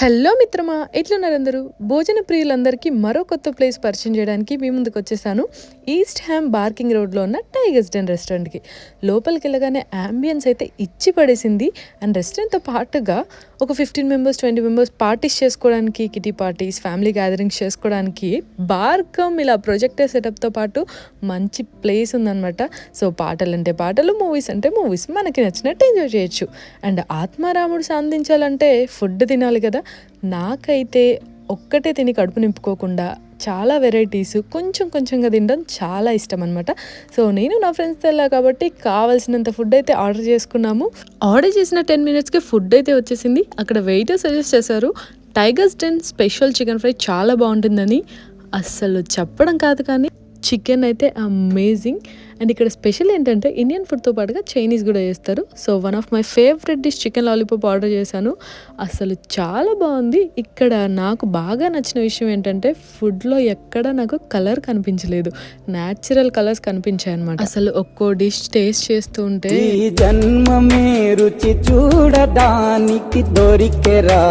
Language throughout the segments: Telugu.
హలో మిత్రమా ఎట్లున్నారు అందరూ భోజన ప్రియులందరికీ మరో కొత్త ప్లేస్ పరిచయం చేయడానికి మీ ముందుకు వచ్చేసాను. ఈస్ట్ హ్యామ్ బార్కింగ్ రోడ్లో ఉన్న టైగర్స్ డెన్ రెస్టారెంట్కి. లోపలికి వెళ్ళగానే అంబియన్స్ అయితే ఇచ్చి పడేసింది. అండ్ రెస్టారెంట్తో పాటుగా ఒక fifteen members twenty members parties చేసుకోవడానికి కిటీ పార్టీస్ ఫ్యామిలీ గ్యాదరింగ్స్ చేసుకోవడానికి బార్కమ్ ఇలా ప్రొజెక్టర్ సెటప్తో పాటు మంచి ప్లేస్ ఉందన్నమాట. సో పాటలు అంటే పాటలు మూవీస్ అంటే మూవీస్ మనకి నచ్చినట్టు ఎంజాయ్ చేయొచ్చు. అండ్ ఆత్మారాముడు సాధించాలంటే ఫుడ్ తినాలి కదా. నాకైతే ఒక్కటే తిని కడుపు నింపుకోకుండా చాలా వెరైటీస్ కొంచెం కొంచెంగా తినడం చాలా ఇష్టం అనమాట సో నేను నా ఫ్రెండ్స్తో వెళ్ళా కాబట్టి కావాల్సినంత ఫుడ్ అయితే ఆర్డర్ చేసుకున్నాము. ఆర్డర్ చేసిన టెన్ మినిట్స్కి ఫుడ్ అయితే వచ్చేసింది. అక్కడ వెయిటర్ సజెస్ట్ చేశారు Tigers Den special chicken fry చాలా బాగుంటుందని. అస్సలు చెప్పడం కాదు కానీ చికెన్ అయితే అమేజింగ్. అండ్ ఇక్కడ స్పెషల్ ఏంటంటే ఇండియన్ ఫుడ్తో పాటుగా చైనీస్ కూడా చేస్తారు. So one of my favourite dish chicken lollipop order చేశాను. అసలు చాలా బాగుంది. ఇక్కడ నాకు బాగా నచ్చిన విషయం ఏంటంటే ఫుడ్లో ఎక్కడ నాకు కలర్ కనిపించలేదు. న్యాచురల్ కలర్స్ కనిపించాయి అనమాట అసలు ఒక్కో డిష్ టేస్ట్ చేస్తూ ఉంటే ఈ జన్మమే రుచి చూడడానికి దొరికెరా.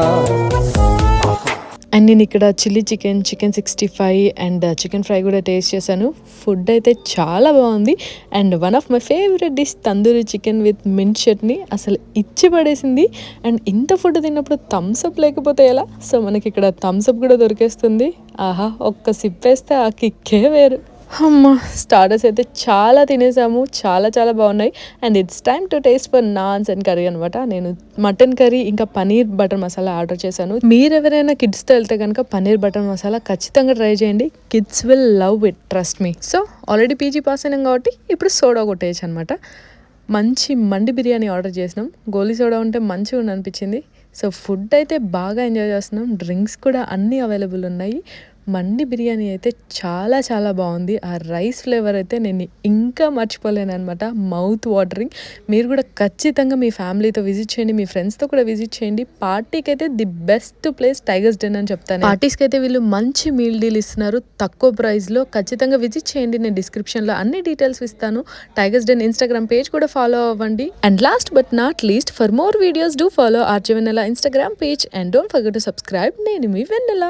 అండ్ నేను ఇక్కడ chilli chicken chicken sixty five and chicken fry కూడా టేస్ట్ చేశాను. ఫుడ్ అయితే చాలా బాగుంది. And one of my favourite dish tandoori chicken with mint chutney. అసలు ఇచ్చి పడేసింది. అండ్ ఇంత ఫుడ్ తిన్నప్పుడు థమ్స్అప్ లేకపోతే ఎలా? సో మనకి ఇక్కడ థమ్స్అప్ కూడా దొరికేస్తుంది. ఆహా ఒక్క సిప్ వేస్తే ఆ కిక్కే వేరు. అమ్మ స్టార్టర్స్ అయితే చాలా తినేసాము చాలా చాలా బాగున్నాయి. And it's time to taste for naans and curry అనమాట నేను మటన్ కర్రీ ఇంకా పనీర్ బటర్ మసాలా ఆర్డర్ చేశాను. మీరు ఎవరైనా కిడ్స్తో వెళ్తే కనుక పనీర్ బటర్ మసాలా ఖచ్చితంగా ట్రై చేయండి. Kids will love it trust me so already PG pass అయినాం కాబట్టి ఇప్పుడు సోడా కొట్టేయచ్చు అనమాట మంచి మండి బిర్యానీ ఆర్డర్ చేసినాం. గోలీ సోడా ఉంటే మంచిగా అనిపించింది సో ఫుడ్ అయితే బాగా ఎంజాయ్ చేస్తున్నాం. డ్రింక్స్ కూడా అన్నీ అవైలబుల్ ఉన్నాయి. మండి బిర్యానీ అయితే చాలా చాలా బాగుంది. ఆ రైస్ ఫ్లేవర్ అయితే నేను ఇంకా మర్చిపోలేను అనమాట మౌత్ వాటరింగ్ మీరు కూడా ఖచ్చితంగా మీ ఫ్యామిలీతో విజిట్ చేయండి మీ ఫ్రెండ్స్తో కూడా విజిట్ చేయండి. పార్టీకి అయితే the best place Tigers Den అని చెప్తాను. పార్టీస్కి అయితే వీళ్ళు మంచి మీల్ డీల్ ఇస్తున్నారు. తక్కువ ప్రైస్లో ఖచ్చితంగా విజిట్ చేయండి. నేను డిస్క్రిప్షన్లో అన్ని డీటెయిల్స్ ఇస్తాను. టైగర్స్ డెన్ ఇన్స్టాగ్రామ్ పేజ్ కూడా ఫాలో అవ్వండి. And last but not least for more videos do follow RJ Vennela Instagram page. And don't forget to subscribe. నేను మీ వెన్నెల.